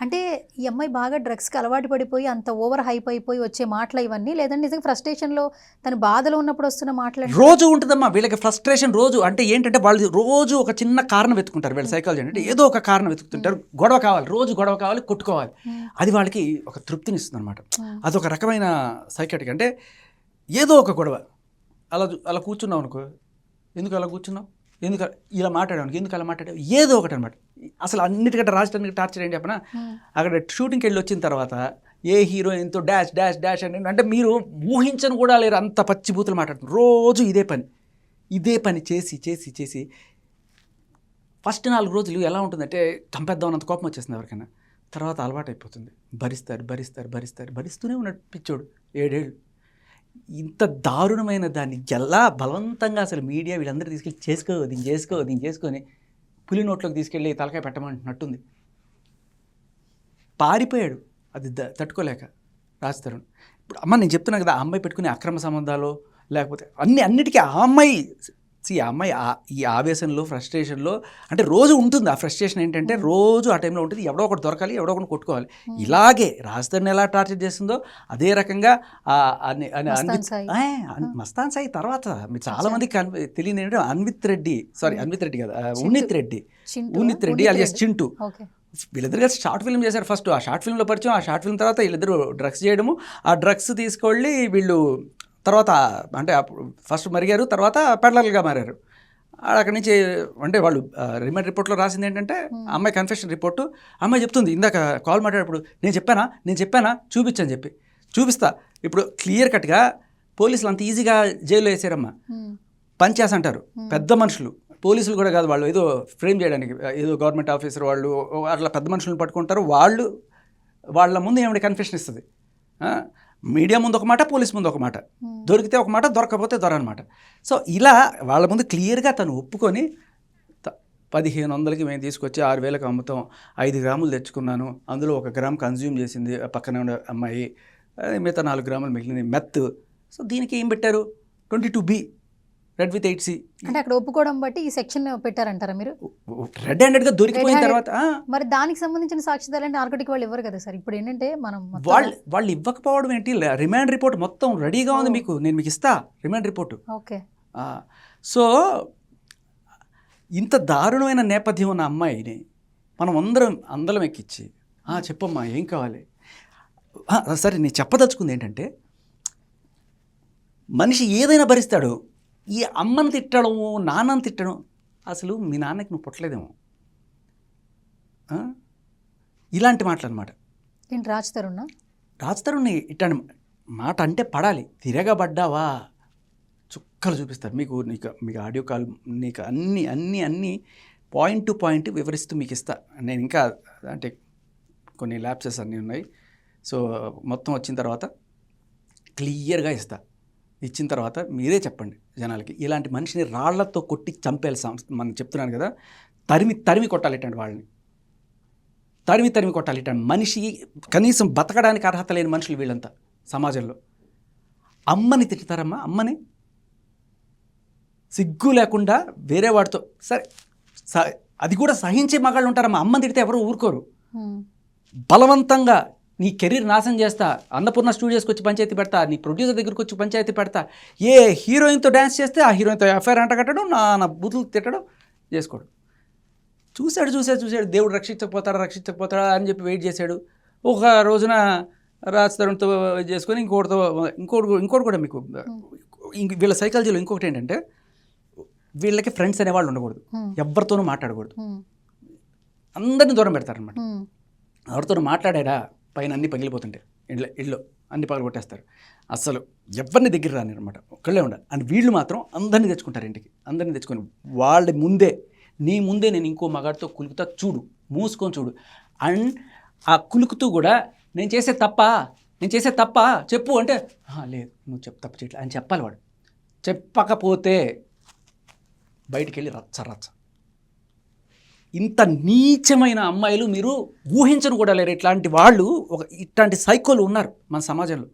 అంటే ఈ అమ్మాయి బాగా డ్రగ్స్కి అలవాటు పడిపోయి అంత ఓవర్ హైప్ అయిపోయి వచ్చే మాటలు ఇవన్నీ? లేదంటే నిజంగా ఫ్రస్ట్రేషన్లో తను బాధలో ఉన్నప్పుడు వస్తున్న మాటలు రోజు ఉంటుందమ్మా వీళ్ళకి ఫ్రస్ట్రేషన్ రోజు. అంటే ఏంటంటే వాళ్ళు రోజు ఒక చిన్న కారణం వెతుకుంటారు వీళ్ళ సైకాలజీ అంటే ఏదో ఒక కారణం వెతుకుతుంటారు. గొడవ కావాలి రోజు గొడవ కావాలి కొట్టుకోవాలి. అది వాళ్ళకి ఒక తృప్తిని ఇస్తుంది అనమాట అదొక రకమైన సైకాటిక్ అంటే ఏదో ఒక గొడవ. అలా అలా కూర్చున్నావు అనుకో. ఎందుకు అలా కూర్చున్నావు? ఎందుకు ఇలా మాట్లాడాను ఎందుకు అలా మాట్లాడావు? ఏదో ఒకటి అనమాట అసలు అన్నిటికంటే రాష్ట్రానికి టార్చర్ ఏంటి చెప్పనా? అక్కడ షూటింగ్కి వెళ్ళి వచ్చిన తర్వాత ఏ హీరోయిన్తో డాష్ డాష్ డాష్ అని అంటే మీరు ఊహించను కూడా లేరు. అంత పచ్చిబూతులు మాట్లాడుతున్నారు. రోజు ఇదే పని. ఇదే పని చేసి చేసి చేసి ఫస్ట్ నాలుగు రోజులు ఎలా ఉంటుందంటే చంపేద్దాం అంత కోపం వచ్చేస్తుంది ఎవరికైనా. తర్వాత అలవాటు అయిపోతుంది భరిస్తారు భరిస్తారు భరిస్తారు భరిస్తూనే ఉన్నాడు పిచ్చోడు. ఏడేళ్ళు. ఇంత దారుణమైన దాన్ని ఎలా బలవంతంగా అసలు మీడియా వీళ్ళందరూ తీసుకెళ్ళి చేసుకో దీన్ని చేసుకో దీన్ని చేసుకొని పులి నోట్లోకి తీసుకెళ్ళి తలకాయ పెట్టమంటున్నట్టుంది పారిపోయాడు. అది ద- తట్టుకోలేక రాజ్తరుణ్ ఇప్పుడు అమ్మ నేను చెప్తున్నా కదా ఆ అమ్మాయి పెట్టుకునే అక్రమ సంబంధాలు లేకపోతే అన్ని అన్నిటికీ ఆ అమ్మాయి ఆ అమ్మాయి ఆ- ఈ ఆవేశంలో ఫ్రస్ట్రేషన్లో అంటే రోజు ఉంటుంది ఆ ఫ్రస్ట్రేషన్ ఏంటంటే రోజు ఆ టైంలో ఉంటుంది. ఎవడో ఒకటి దొరకాలి ఎవడో ఒకటి కొట్టుకోవాలి. ఇలాగే రాజధాని ఎలా టార్చర్ చేస్తుందో అదే రకంగా అన్ని- మస్తాన్ సాయి. తర్వాత మీరు చాలా మందికి తెలియదు ఏంటంటే అన్విత్ రెడ్డి సారీ అన్విత్ రెడ్డి కదా ఉన్నిత్ రెడ్డి. ఉన్నిత్ రెడ్డి అలియస్ చింటూ. వీళ్ళిద్దరు కలిసి షార్ట్ ఫిల్మ్ చేశారు ఫస్ట్. ఆ షార్ట్ ఫిల్మ్లో పరిచయం ఆ షార్ట్ ఫిల్మ్ తర్వాత వీళ్ళిద్దరు డ్రగ్స్ చేయడము. ఆ డ్రగ్స్ తీసుకెళ్ళి వీళ్ళు తర్వాత అంటే ఫస్ట్ మరిగారు తర్వాత పెడలర్లుగా మారారు. అక్కడి నుంచి అంటే వాళ్ళు రిమైండ్ రిపోర్ట్లో రాసింది ఏంటంటే అమ్మాయి కన్ఫెషన్ రిపోర్టు అమ్మాయి చెప్తుంది ఇందాక కాల్ మాట్లాడేటప్పుడు నేను చెప్పానా? నేను చెప్పానా? చూపించని చెప్పి. చూపిస్తా. ఇప్పుడు క్లియర్ కట్గా పోలీసులు అంత ఈజీగా జైల్లో వేసారమ్మా. పంచాస్ అంటారు. పెద్ద మనుషులు. పోలీసులు కూడా కాదు వాళ్ళు ఏదో ఫ్రేమ్ చేయడానికి ఏదో గవర్నమెంట్ ఆఫీసర్ వాళ్ళు అట్లా పెద్ద మనుషులను పట్టుకుంటారు. వాళ్ళు వాళ్ళ ముందు ఏమిటి కన్ఫెషన్ ఇస్తుంది? మీడియా ముందు ఒక మాట పోలీస్ ముందు ఒక మాట. దొరికితే ఒక మాట దొరకకపోతే దొర అనమాట సో ఇలా వాళ్ళ ముందు క్లియర్గా తను ఒప్పుకొని పదిహేను వందలకి మేము తీసుకొచ్చి ఆరు వేలకు అమ్ముతాం ఐదు గ్రాములు తెచ్చుకున్నాను అందులో ఒక గ్రామ్ కన్జ్యూమ్ చేసింది పక్కన ఉండే అమ్మాయి మిగతా నాలుగు గ్రాములు మిగిలింది మెత్ సో దీనికి ఏం పెట్టారు? Twenty two B. Read with eight C అంటే అక్కడ ఒప్పుకోవడం బట్టి ఈ సెక్షన్ పెట్టారంటారా మీరు? రెడ్ హ్యాండెడ్గా దొరికిపోయిన Red-handed. తర్వాత మరి దానికి సంబంధించిన సాక్ష్యాలు అంటే నార్కోటిక్ వాళ్ళు ఇవ్వరు కదా సార్? ఇప్పుడు ఏంటంటే మనం వాళ్ళు వాళ్ళు ఇవ్వకపోవడం ఏంటి? రిమాండ్ రిపోర్ట్ మొత్తం రెడీగా ఉంది మీకు. నేను మీకు ఇస్తా రిమాండ్ రిపోర్టు ఓకే. సో ఇంత దారుణమైన నేపథ్యం ఉన్న అమ్మాయిని మనం అందరం అందరం ఎక్కిచ్చి "ఆ, చెప్పమ్మా ఏం కావాలి? "ఆ, సరే నేను చెప్పదలుచుకుంది ఏంటంటే మనిషి ఏదైనా భరిస్తాడు ఈ అమ్మని తిట్టడం నాన్నని తిట్టడం అసలు మీ నాన్నకి నువ్వు పుట్టలేదేమో? ఇలాంటి మాటలు అనమాట ఏంటి రాజ్ తరుణ్ రాజతరుణ్ణి ఇట్లాంటి మాట అంటే పడాలి. తిరగబడ్డావా? చుక్కలు చూపిస్తారు మీకు నీకు మీకు ఆడియో కాల్ నీకు అన్ని అన్ని అన్ని పాయింట్ టు పాయింట్ వివరిస్తూ మీకు ఇస్తా. నేను ఇంకా అంటే కొన్ని ల్యాప్సెస్ అన్నీ ఉన్నాయి. సో మొత్తం వచ్చిన తర్వాత క్లియర్గా ఇస్తా. ఇచ్చిన తర్వాత మీరే చెప్పండి జనాలకి. ఇలాంటి మనిషిని రాళ్ళతో కొట్టి చంపేయాలి సంస్థ మనం చెప్తున్నాను కదా తరిమి తరిమి కొట్టాలి ఇట్లాంటి వాళ్ళని. తరిమి తరిమి కొట్టాలి ఇట్లాంటి మనిషి కనీసం బతకడానికి అర్హత లేని మనుషులు వీళ్ళంతా సమాజంలో. అమ్మని తిట్టుతారమ్మా అమ్మని. సిగ్గు లేకుండా వేరే వాడితో సరే అది కూడా సహించే మగాళ్ళు ఉంటారమ్మా అమ్మని తిడితే ఎవరు ఊరుకోరు. బలవంతంగా నీ కెరీర్ నాశనం చేస్తా అన్నపూర్ణ స్టూడియోస్కి వచ్చి పంచాయతీ పెడతా నీ ప్రొడ్యూసర్ దగ్గరికి వచ్చి పంచాయతీ పెడతా ఏ హీరోయిన్తో డ్యాన్స్ చేస్తే ఆ హీరోయిన్తో ఎఫ్ఐఆర్ అంటగట్టడం నా నా బూతులు తిట్టడం చేసుకోడు. చూశాడు చూశాడు చూశాడు దేవుడు రక్షించకపోతాడా రక్షించకపోతాడా అని చెప్పి వెయిట్ చేశాడు. ఒక రోజున రాజ్ తరుణ్తో చేసుకొని ఇంకోటితో ఇంకోటి ఇంకోటి కూడా మీకు వీళ్ళ సైకాలజీలో ఇంకొకటి ఏంటంటే వీళ్ళకి ఫ్రెండ్స్ అనేవాళ్ళు ఉండకూడదు. ఎవరితోనూ మాట్లాడకూడదు. అందరిని దూరం పెడతారనమాట ఎవరితో మాట్లాడాడా? పైన అన్ని పగిలిపోతుంటాయి. ఇళ్ళ ఇళ్ళు అన్ని పగలు కొట్టేస్తారు అస్సలు ఎవరిని దగ్గర రాని అనమాట ఒక్కళ్ళే ఉండాలి అండ్ వీళ్ళు మాత్రం అందరిని తెచ్చుకుంటారు ఇంటికి. అందరిని తెచ్చుకొని వాళ్ళ ముందే నీ ముందే నేను ఇంకో మగాడితో కులుకుతా చూడు మూసుకొని చూడు. అండ్ ఆ కులుకుతూ కూడా నేను చేసే తప్ప? నేను చేసే తప్ప? చెప్పు అంటే లేదు నువ్వు చెప్ తప్పు చేయట్లేదు అని చెప్పాలి వాడు. చెప్పకపోతే బయటికి వెళ్ళి రచ్చ రచ్చ. ఇంత నీచమైన అమ్మాయిలు మీరు ఊహించను కూడా లేరు. ఇట్లాంటి వాళ్ళు ఒక ఇట్లాంటి సైకోలు ఉన్నారు మన సమాజంలో.